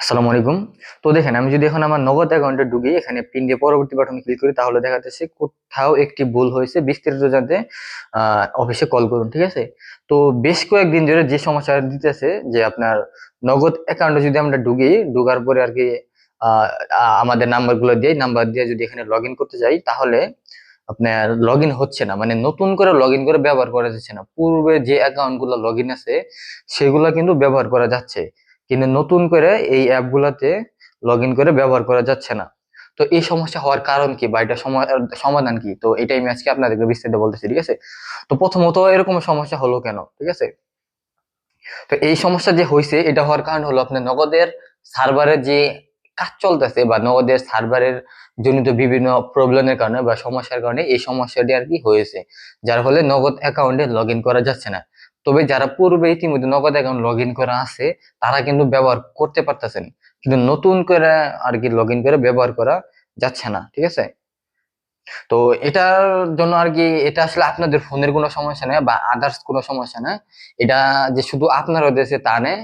আসসালামু আলাইকুম। তো দেখেন, আমি যদি এখন আমার নগদ অ্যাকাউন্টে ঢুকি, এখানে পিন দিয়ে পরবর্তী বাটনে ক্লিক করি, তাহলে দেখা যাচ্ছে কোথাও একটি ভুল হয়েছে। বিস্তারিত জানতে অফিসে কল করুন, ঠিক আছে? তো বেশ কয়েকদিন ধরে যে সমস্যা দিতেছে, যে আপনার নগদ অ্যাকাউন্টে যদি আমরা ঢুকি, ঢুকার পরে আর কি আমাদের নাম্বারগুলো দিয়ে নাম্বার দিয়ে যদি এখানে লগ করতে যাই, তাহলে আপনার লগ হচ্ছে না। মানে নতুন করে লগ করে ব্যবহার করা যাচ্ছে না। পূর্বে যে অ্যাকাউন্টগুলো লগ আছে, সেগুলো কিন্তু ব্যবহার করা যাচ্ছে। কিন্তু নতুন করে এই অ্যাপগুলোতে লগ করে ব্যবহার করা যাচ্ছে না। তো এই সমস্যা হওয়ার কারণ কি বা এটা সমাধান কি? তো এটাই আমি আজকে আপনাদেরকে বিস্তারিত বলতেছি, ঠিক আছে? তো প্রথমত এরকম সমস্যা হলো কেন, ঠিক আছে? তো এই সমস্যা যে হয়েছে এটা হওয়ার কারণ হলো আপনার নগদের সার্ভারের যে কাজ চলতেছে বা নগদের সার্ভারের জনিত বিভিন্ন প্রবলেমের কারণে বা সমস্যার কারণে এই সমস্যাটি আর কি হয়েছে। যার ফলে নগদ অ্যাকাউন্টে লগ করা যাচ্ছে না। তবে যারা পূর্বে ইতিমধ্যে নগদ অ্যাকাউন্ট লগ ইন করা আছে, তারা কিন্তু ব্যবহার করতে পারতেছেন। কিন্তু নতুন করে আর কি লগ ইন করে ব্যবহার করা যাচ্ছে না, ঠিক আছে? তো এটার জন্য আর কি, এটা আসলে আপনাদের ফোনের কোনো সমস্যা নেই বা আদার্স কোনো সমস্যা না এটা যে শুধু আপনার দেশে তা নেই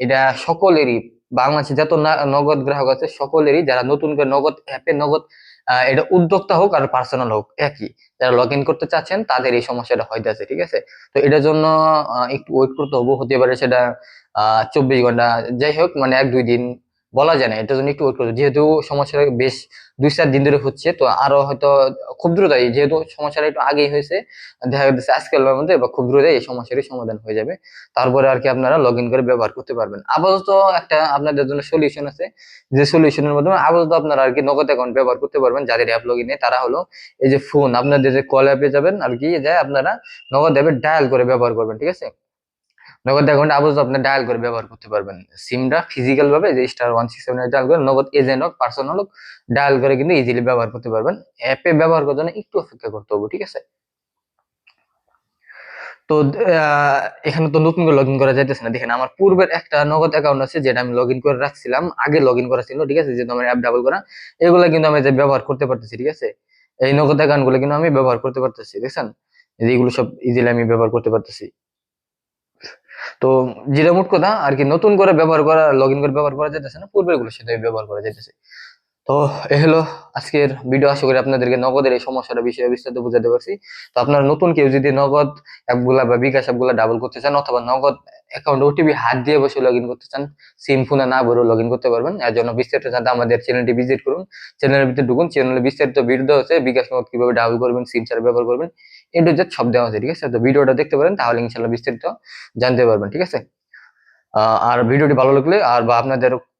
এটা সকলেরই বাংলাদেশে যত নগদ গ্রাহক আছে, সকলেরই যারা নতুন করে নগদ অ্যাপে নগদ এটা উদ্যোক্তা হোক আর পার্সোনাল হোক, একই। যারা লগ ইন করতে চাচ্ছেন, তাদের এই সমস্যাটা হইতেছে ঠিক আছে? তো এটার জন্য একটু ওয়েট করতে হবে, হতে পারে সেটা, আহ, চব্বিশ ঘণ্টা, যাই হোক মানে এক দুই দিন বলা যায় না, এটার জন্য একটু ওয়েট করতে যেহেতু সমস্যাটা বেশ দুই চার দিন ধরে হচ্ছে, তো আরও হয়তো খুব দ্রুতই, যেহেতু সমস্যাটা একটু আগেই হয়েছে, দেখা যাচ্ছে আজকের মধ্যে বা খুব দ্রুতই এই সমস্যারই সমাধান হয়ে যাবে। তারপরে আর কি আপনারা লগ করে ব্যবহার করতে পারবেন। আপাতত একটা আপনাদের জন্য সলিউশন আছে। যে সলিউশনের মাধ্যমে আপাতত আপনারা আর কি নগদ অ্যাকাউন্ট ব্যবহার করতে পারবেন, যাদের অ্যাপ লগ ইনে তারা হলো এই যে ফোন আপনাদের যে কল অ্যাপে যাবেন আর কি যায় আপনারা নগদ অ্যাপে ডায়াল করে ব্যবহার করবেন, ঠিক আছে? নগদ অ্যাকাউন্ট আপাতত আপনি ডায়াল করে ব্যবহার করতে পারবেন। সিমটা ফিজিক্যাল ভাবে, যে star one six seven dial করে, নগদ এজেন্ট হোক পার্সোনাল হোক ডায়াল করে কিন্তু ইজিলি ব্যবহার করতে পারবেন। অ্যাপে ব্যবহার করার জন্য একটু অপেক্ষা করতে হবে, ঠিক আছে? তো এখানে তো নতুন করে লগ ইন করা যাইতেছে না। দেখেন, আমার পূর্বের একটা নগদ অ্যাকাউন্ট আছে, যেটা আমি লগ করে রাখছিলাম, আগে লগ ইন করা ছিল, ঠিক আছে? যেহেতু আমার অ্যাপ ডাবল করা, এগুলো কিন্তু আমি যে ব্যবহার করতে পারতেছি, ঠিক আছে? এই নগদ অ্যাকাউন্টগুলো কিন্তু আমি ব্যবহার করতে পারতেছি, দেখছেন? যে এগুলো সব ইজিলি আমি ব্যবহার করতে পারতেছি। তো যেটা মোট কথা, আর কি নতুন করে ব্যবহার করা লগ করে ব্যবহার করা যেতেছে না পূর্বেরগুলো সেটাই ব্যবহার করা যেতেছে। তো এ হলো আজকের ভিডিও আশা করি আপনাদেরকে নগদের এই সমস্যাটা বিষয়ে বিস্তারিত বুঝাতে পারছি। তো আপনারা নতুন কেউ যদি নগদ অ্যাপগুলা বা বিকাশ অ্যাপগুলা ডাবল করতে চান, অথবা নগদ অ্যাকাউন্ট ওটিপি হাত দিয়ে বসে লগ করতে চান সিম ফোনে না ভরে লগ করতে পারবেন। এর জন্য বিস্তারিত জানতে আমাদের চ্যানেলটি ভিজিট করুন। চ্যানেলের ভিতরে ঢুকুন চ্যানেলে বিস্তারিত ভিডিও আছে, বিকাশ নগদ কীভাবে ডাবল করবেন সিম ছাড়া ব্যবহার করবেন। এই টু জেড সব দেওয়া আছে, ঠিক আছে? তো ভিডিওটা দেখতে পারেন, তাহলে ইনশাল্লাহ বিস্তারিত জানতে পারবেন, ঠিক আছে? আর ভিডিওটি ভালো লাগলে, আর বা আপনাদের